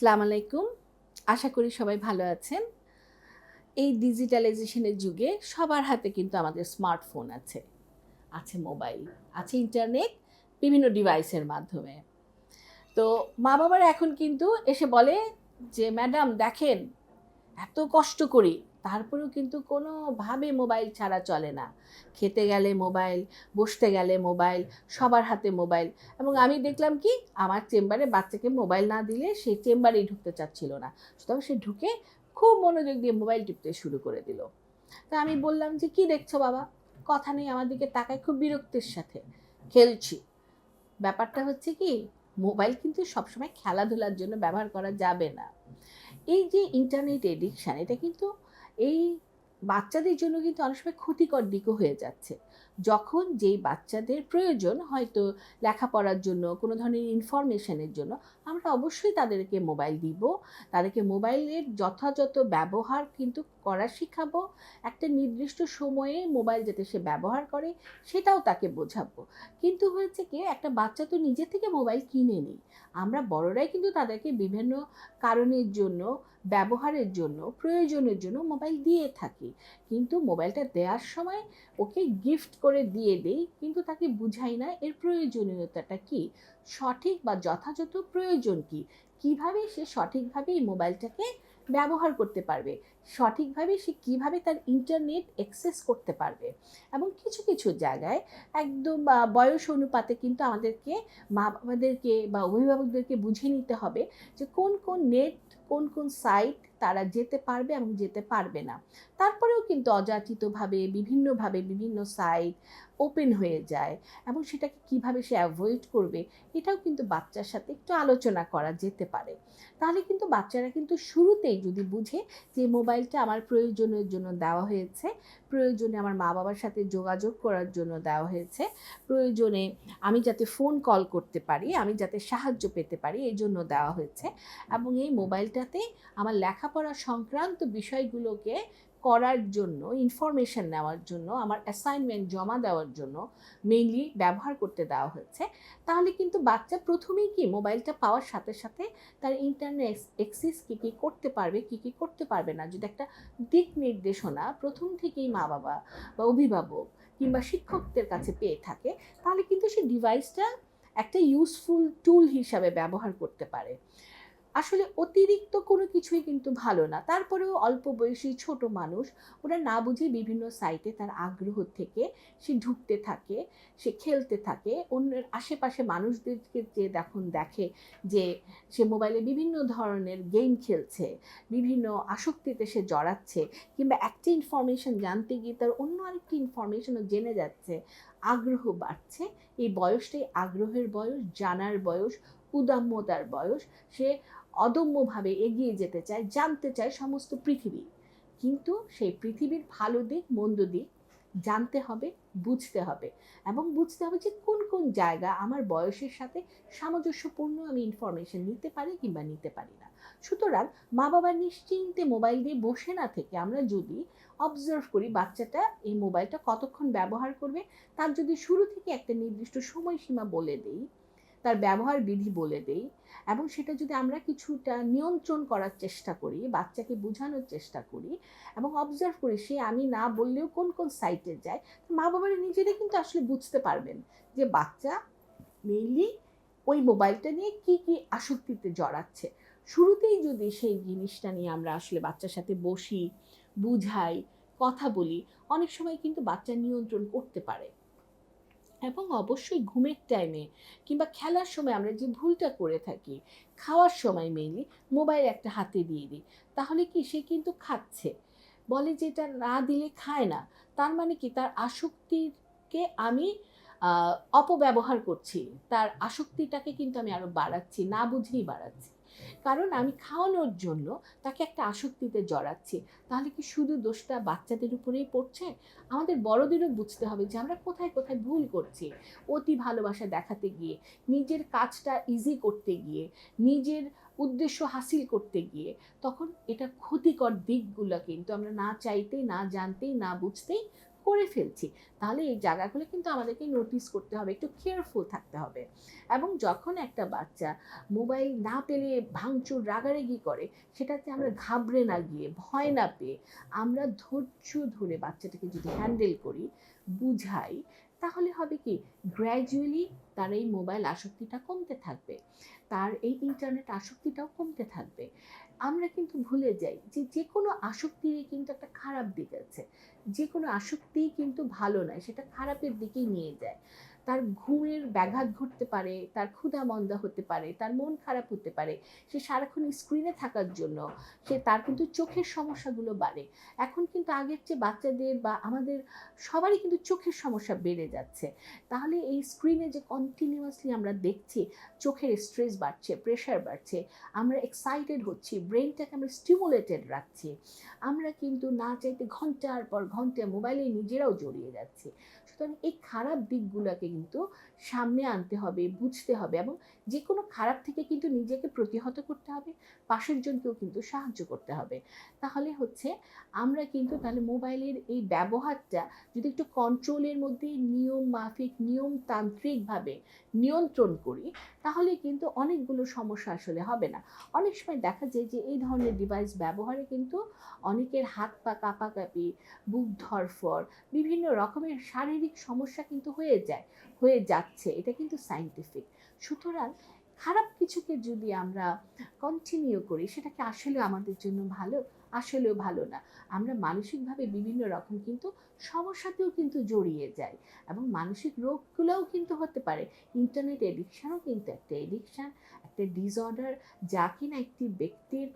সালাম আলাইকুম। আশা করি সবাই ভালো আছেন। এই ডিজিটালাইজেশনের যুগে সবার হাতে কিন্তু আমাদের স্মার্টফোন আছে। আছে মোবাইল, আছে ইন্টারনেট, বিভিন্ন ডিভাইসের মাধ্যমে। তো মা বাবারা এখন কিন্তু এসে বলে যে, ম্যাডাম, দেখেন, এত কষ্ট করি তারপরেও কিন্তু কোনোভাবে মোবাইল ছাড়া চলে না। খেতে গেলে মোবাইল, বসতে গেলে মোবাইল, সবার হাতে মোবাইল। এবং আমি দেখলাম কি, আমার চেম্বারে বাচ্চাকে মোবাইল না দিলে সে চেম্বারেই ঢুকতে চাচ্ছিল না। সুতরাং সে ঢুকে খুব মনোযোগ দিয়ে মোবাইল টিপতে শুরু করে দিল। তা আমি বললাম যে, কি দেখছ বাবা? কথা নেই, আমার দিকে তাকায় খুব বিরক্তির সাথে। খেলছি। ব্যাপারটা হচ্ছে কি, মোবাইল কিন্তু সবসময় খেলাধুলার জন্য ব্যবহার করা যাবে না। এই যে ইন্টারনেট এডিকশান এটা কিন্তু এই বাচ্চাদের জন্য কিন্তু অনেক সময় ক্ষতিকর দিকও হয়ে যাচ্ছে। যখন যেই বাচ্চাদের প্রয়োজন হয়তো লেখাপড়ার জন্য, কোনো ধরনের ইনফরমেশানের জন্য, আমরা অবশ্যই তাদেরকে মোবাইল দিব। তাদেরকে মোবাইলের যথাযথ ব্যবহার কিন্তু করা শিখাবো। একটা নির্দিষ্ট সময়ে মোবাইল যাতে সে ব্যবহার করে, সেটাও তাকে বোঝাবো। কিন্তু হয়েছে কি, একটা বাচ্চা তো নিজে থেকে মোবাইল কিনে নিই। আমরা বড়রাই কিন্তু তাদেরকে বিভিন্ন কারণের জন্য, ব্যবহারের জন্য, প্রয়োজনের জন্য মোবাইল দিয়ে থাকি। কিন্তু মোবাইলটা দেওয়ার সময় ওকে গিফট করে দিয়ে দেই, কিন্তু তাকে বুঝাই না এর প্রয়োজনীয়তাটা কি? সঠিক বা যথাযথ প্রয়োজন কি? কীভাবে সে সঠিকভাবে এই মোবাইলটাকে ব্যবহার করতে পারবে। সঠিকভাবে সে কীভাবে তার ইন্টারনেট অ্যাক্সেস করতে পারবে এবং কিছু কিছু জায়গায় একদম বয়স অনুপাতে কিন্তু আমাদেরকে মা বাবাদেরকে বা অভিভাবকদেরকে বুঝিয়ে নিতে হবে যে কোন কোন নেট কোন কোন সাইট তারা যেতে পারবে এবং যেতে পারবে না। তারপরেও কিন্তু অযাচিতভাবে, বিভিন্নভাবে বিভিন্ন সাইট ওপেন হয়ে যায় এবং সেটাকে কীভাবে সে অ্যাভয়েড করবে, এটাও কিন্তু বাচ্চার সাথে একটু আলোচনা করা যেতে পারে। তাহলে কিন্তু বাচ্চারা কিন্তু শুরুতেই যদি বুঝে যে মোবাইলটা আমার প্রয়োজনের জন্য দেওয়া হয়েছে, প্রয়োজনে আমার মা বাবার সাথে যোগাযোগ করার জন্য দেওয়া হয়েছে, প্রয়োজনে আমি যাতে ফোন কল করতে পারি, আমি যাতে সাহায্য পেতে পারি, এই জন্য দেওয়া হয়েছে। এবং এই মোবাইলটাতে আমার লেখাপড়া সংক্রান্ত বিষয়গুলোকে করার জন্য ইনফরমেশন নেওয়ার জন্য, আমার অ্যাসাইনমেন্ট জমা দেওয়ার জন্য মেইনলি ব্যবহার করতে দেওয়া হয়েছে। তাহলে কিন্তু বাচ্চা প্রথমেই কি মোবাইলটা পাওয়ার সাথে সাথে তার ইন্টারনেট অ্যাক্সেস কী কী করতে পারবে, কী কী করতে পারবে না? যদি একটা দিক নির্দেশনা প্রথম থেকেই মা বাবা বা অভিভাবক কিংবা শিক্ষকদের কাছে পেয়ে থাকে, তাহলে কিন্তু সে ডিভাইসটা একটা ইউজফুল টুল হিসাবে ব্যবহার করতে পারে। আসলে অতিরিক্ত কোনো কিছুই কিন্তু ভালো না। তারপরেও অল্প বয়সী ছোট মানুষ, ওরা না বুঝে বিভিন্ন সাইটে তার আগ্রহ থেকে সে ঢুকতে থাকে, সে খেলতে থাকে। অন্যের আশেপাশে মানুষদেরকে যে দেখুন দেখে যে সে মোবাইলে বিভিন্ন ধরনের গেম খেলছে, বিভিন্ন আসক্তিতে সে জড়াচ্ছে কিংবা একটা ইনফরমেশন জানতে গিয়ে তার অন্য আরেকটি ইনফরমেশনও জেনে যাচ্ছে, আগ্রহ বাড়ছে। এই বয়সটাই আগ্রহের বয়স, জানার বয়স উদাম্যতার বয়স। সে অদম্যভাবে এগিয়ে যেতে চায়, জানতে চায় সমস্ত পৃথিবী। কিন্তু সেই পৃথিবীর ভালো দিক, মন্দ দিক জানতে হবে, বুঝতে হবে এবং বুঝতে হবে যে কোন কোন জায়গা আমার বয়সের সাথে সামঞ্জস্যপূর্ণ আমি ইনফরমেশন নিতে পারি কিংবা নিতে পারি না। সুতরাং মা বাবা নিশ্চিন্তে মোবাইল দিয়ে বসে না থেকে আমরা যদি অবজার্ভ করি বাচ্চাটা এই মোবাইলটা কতক্ষণ ব্যবহার করবে, তার যদি শুরু থেকে একটা নির্দিষ্ট সময়সীমা বলে দেই তার ব্যবহার বিধি বলে দেই এবং সেটা যদি আমরা কিছুটা নিয়ন্ত্রণ করার চেষ্টা করি, বাচ্চাকে বোঝানোর চেষ্টা করি এবং অবজার্ভ করি সে আমি না বললেও কোন কোন সাইটে যায় মা বাবারা নিজেরাই কিন্তু আসলে বুঝতে পারবেন যে বাচ্চা মেইনলি ওই মোবাইলটা নিয়ে কি কি আসক্তিতে জড়াচ্ছে। শুরুতেই যদি সেই জিনিসটা নিয়ে আমরা আসলে বাচ্চার সাথে বসি, বুঝাই, কথা বলি, অনেক সময় কিন্তু বাচ্চা নিয়ন্ত্রণ করতে পারে। এবং অবশ্যই ঘুমের টাইমে কিংবা খেলার সময় আমরা যে ভুলটা করে থাকি, খাওয়ার সময় মেইনলি মোবাইল একটা হাতে দিয়ে দিই, তাহলে কি সে কিন্তু খাচ্ছে? বলে যে এটা না দিলে খায় না, তার মানে কি তার আসক্তিকে আমি অপব্যবহার করছি, তার আসক্তিটাকে কিন্তু আমি আরও বাড়াচ্ছি, না বুঝেই বাড়াচ্ছি। কারণ আমি খাওয়ানোর জন্য তাকে একটা আসক্তিতে জড়াচ্ছি। তাহলে কি শুধু দোষটা বাচ্চাদের উপরেই পড়ছে? আমাদের বড়দেরও বুঝতে হবে যে আমরা কোথায় কোথায় ভুল করছি। অতি ভালোবাসা দেখাতে গিয়ে, নিজের কাজটা ইজি করতে গিয়ে, নিজের উদ্দেশ্য হাসিল করতে গিয়ে, তখন এটা ক্ষতিকর দিকগুলো কিন্তু আমরা না চাইতেই, না জানতেই, না বুঝতেই করে ফেলছি তাহলে এই জায়গাগুলো কিন্তু আমাদেরকে নোটিস করতে হবে একটু কেয়ারফুল থাকতে হবে। এবং যখন একটা বাচ্চা মোবাইল না পেলে ভাঙচুর রাগারাগি করে সেটাতে আমরা ঘাবড়ে না গিয়ে ভয় না পেয়ে আমরা ধৈর্য ধরে বাচ্চাটাকে যদি হ্যান্ডেল করি বুঝাই তাহলে হবে কি গ্র্যাজুয়ালি তার এই মোবাইল আসক্তিটা কমতে থাকবে। তার এই ইন্টারনেট আসক্তিটাও কমতে থাকবে। আমরা কিন্তু ভুলে যাই যে যে কোনো আসক্তিরই কিন্তু একটা খারাপ দিক আছে। যে কোনো আসক্তিই কিন্তু ভালো নয়, সেটা খারাপের দিকেই নিয়ে যায়। তার ঘুমের ব্যাঘাত ঘটতে পারে, তার ক্ষুধা মন্দা হতে পারে, তার মন খারাপ হতে পারে, সে সারাক্ষণ স্ক্রিনে থাকার জন্য, সে তার কিন্তু চোখের সমস্যাগুলো বাড়ে। এখন কিন্তু আগের চেয়ে বাচ্চাদের বা আমাদের সবারই কিন্তু চোখের সমস্যা বেড়ে যাচ্ছে। তাহলে এই স্ক্রিনে যে কন্টিনিউয়াসলি আমরা দেখছি, চোখের স্ট্রেস বাড়ছে প্রেশার বাড়ছে, আমরা এক্সাইটেড হচ্ছি ব্রেনটাকে আমরা স্টিমুলেটেড রাখছি, আমরা কিন্তু না চাইতে ঘণ্টার পর ঘণ্টা মোবাইলে নিজেরাও জড়িয়ে যাচ্ছি। সুতরাং এই খারাপ দিকগুলোকে কিন্তু সামনে আনতে হবে, বুঝতে হবে এবং যে কোনো খারাপ থেকে কিন্তু নিজেকে প্রতিহত করতে হবে, পাশের জনকেও কিন্তু সাহায্য করতে হবে। তাহলে হচ্ছে আমরা কিন্তু তাহলে মোবাইলের এই ব্যবহারটা যদি একটু কন্ট্রোলের মধ্যে নিয়ম মাফিক নিয়মতান্ত্রিকভাবে নিয়ন্ত্রণ করি, তাহলে কিন্তু অনেকগুলো সমস্যা আসলে হবে না। অনেক সময় দেখা যায় যে এই ধরনের ডিভাইস ব্যবহারে কিন্তু অনেকের হাত পা কাঁপাকাঁপি, বুক ধরফর বিভিন্ন রকমের শারীরিক সমস্যা কিন্তু হয়ে যায়, হয়ে যাচ্ছে, এটা কিন্তু সাইন্টিফিক সুতরাং খারাপ কিছুকে যদি আমরা কন্টিনিউ করি সেটাকে আসলে আমাদের জন্য ভালো? আসলেও ভালো না। আমরা মানসিকভাবে বিভিন্ন রকম কিন্তু সমস্যাতেও কিন্তু জড়িয়ে যাই এবং মানসিক রোগগুলোও কিন্তু হতে পারে। ইন্টারনেট এডিকশানও কিন্তু একটা এডিকশান একটা ডিসঅর্ডার যা কিনা একটি ব্যক্তির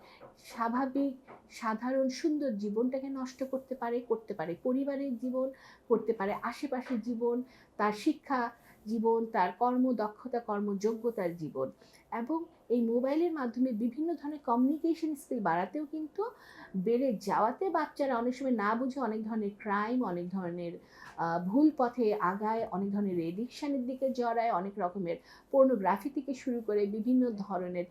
স্বাভাবিক, সাধারণ, সুন্দর জীবনটাকে নষ্ট করতে পারে করতে পারে পরিবারের জীবন, করতে পারে আশেপাশের জীবন, তার শিক্ষা জীবন, তার কর্মদক্ষতা কর্মযোগ্যতার জীবন এবং এই মোবাইলের মাধ্যমে বিভিন্ন ধরনের কমিউনিকেশন স্কিল বাড়াতেও কিন্তু বেড়ে যাওয়াতে বাচ্চারা অনেক সময় না বুঝে অনেক ধরনের ক্রাইম অনেক ধরনের ভুল পথে আগায়, অনেক ধরনের এডিকশানের দিকে জড়ায়, অনেক রকমের পর্নোগ্রাফি থেকে শুরু করে বিভিন্ন ধরনের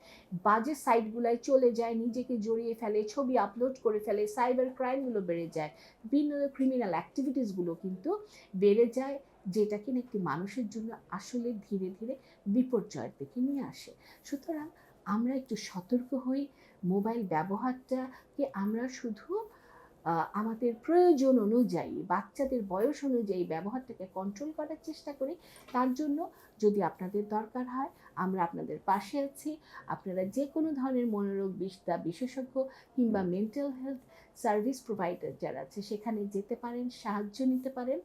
বাজে সাইটগুলোয় চলে যায়, নিজেকে জড়িয়ে ফেলে, ছবি আপলোড করে ফেলে সাইবার ক্রাইমগুলো বেড়ে যায়, বিভিন্ন ক্রিমিনাল অ্যাক্টিভিটিসগুলো কিন্তু বেড়ে যায় যেটা কিনা একটি মানুষের জন্য আসলে ধীরে ধীরে বিপর্যয়ের দিকে নিয়ে আসে। সুতরাং আমরা একটু সতর্ক হই, মোবাইল ব্যবহারটাকে আমরা শুধু আমাদের প্রয়োজন অনুযায়ী, বাচ্চাদের বয়স অনুযায়ী ব্যবহারটাকে কন্ট্রোল করার চেষ্টা করি। তার জন্য যদি আপনাদের দরকার হয়, আমরা আপনাদের পাশে আছি। আপনারা যে কোনো ধরনের মনোরোগ বিদ্যা বিশেষজ্ঞ কিংবা মেন্টাল হেলথ সার্ভিস প্রোভাইডার যারা আছে, সেখানে যেতে পারেন, সাহায্য নিতে পারেন।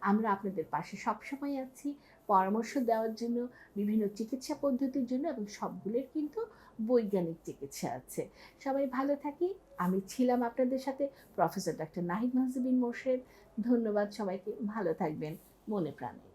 আমরা আপনাদের পাশে সবসময় আছি। পরামর্শ দেওয়ার জন্য, বিভিন্ন চিকিৎসা পদ্ধতির জন্য এবং সবগুলোর কিন্তু বৈজ্ঞানিক চিকিৎসা আছে। সবাই ভালো থাকি। আমি ছিলাম আপনাদের সাথে প্রফেসর ডাক্তার নাহিদ মাহজুবিন মোর্শেদ। ধন্যবাদ সবাইকে। ভালো থাকবেন। মনে প্রাণে।